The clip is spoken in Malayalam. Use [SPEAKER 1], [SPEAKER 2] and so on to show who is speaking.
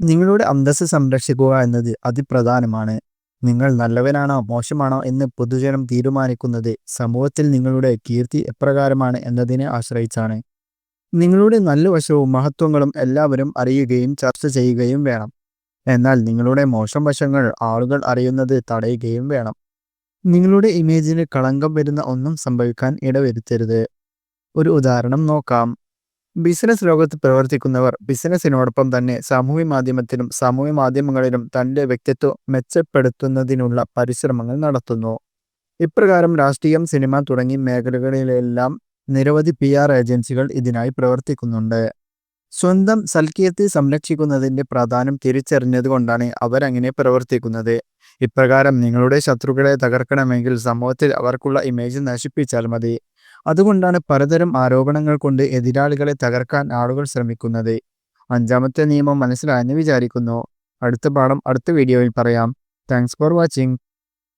[SPEAKER 1] നിങ്ങളുടെ അന്തസ്സ് സംരക്ഷിക്കുക എന്നത് അതിപ്രധാനമാണ്. നിങ്ങൾ നല്ലവനാണോ മോശമാണോ എന്ന് പൊതുജനം തീരുമാനിക്കുന്നത് സമൂഹത്തിൽ നിങ്ങളുടെ കീർത്തി എപ്രകാരമാണ് എന്നതിനെ ആശ്രയിച്ചാണ്. നിങ്ങളുടെ നല്ല വശവും മഹത്വങ്ങളും എല്ലാവരും അറിയുകയും ചർച്ച ചെയ്യുകയും വേണം. എന്നാൽ നിങ്ങളുടെ മോശം വശങ്ങൾ ആളുകൾ അറിയുന്നത് തടയുകയും വേണം. നിങ്ങളുടെ ഇമേജിന് കളങ്കം വരുന്ന ഒന്നും സംഭവിക്കാൻ ഇടവരുത്തരുത്. ഒരു ഉദാഹരണം നോക്കാം. ബിസിനസ് ലോകത്ത് പ്രവർത്തിക്കുന്നവർ ബിസിനസ്സിനോടൊപ്പം തന്നെ സാമൂഹ്യ മാധ്യമത്തിലും സാമൂഹ്യ മാധ്യമങ്ങളിലും തന്റെ വ്യക്തിത്വം മെച്ചപ്പെടുത്തുന്നതിനുള്ള പരിശ്രമങ്ങൾ നടത്തുന്നു. ഇപ്രകാരം രാഷ്ട്രീയം, സിനിമ തുടങ്ങി മേഖലകളിലെല്ലാം നിരവധി പി ആർ ഏജൻസികൾ ഇതിനായി പ്രവർത്തിക്കുന്നുണ്ട്. സ്വന്തം സൽകീർത്തി സംരക്ഷിക്കുന്നതിന്റെ പ്രാധാന്യം തിരിച്ചറിഞ്ഞതുകൊണ്ടാണ് അവരങ്ങനെ പ്രവർത്തിക്കുന്നത്. ഇപ്രകാരം നിങ്ങളുടെ ശത്രുക്കളെ തകർക്കണമെങ്കിൽ സമൂഹത്തിൽ അവർക്കുള്ള ഇമേജ് നശിപ്പിച്ചാൽ മതി. അതുകൊണ്ടാണ് പലതരം ആരോപണങ്ങൾ കൊണ്ട് എതിരാളികളെ തകർക്കാൻ ആളുകൾ ശ്രമിക്കുന്നത്. അഞ്ചാമത്തെ നിയമം മനസ്സിലായെന്ന് വിചാരിക്കുന്നു. അടുത്ത പാഠം അടുത്ത വീഡിയോയിൽ പറയാം. Thanks for watching.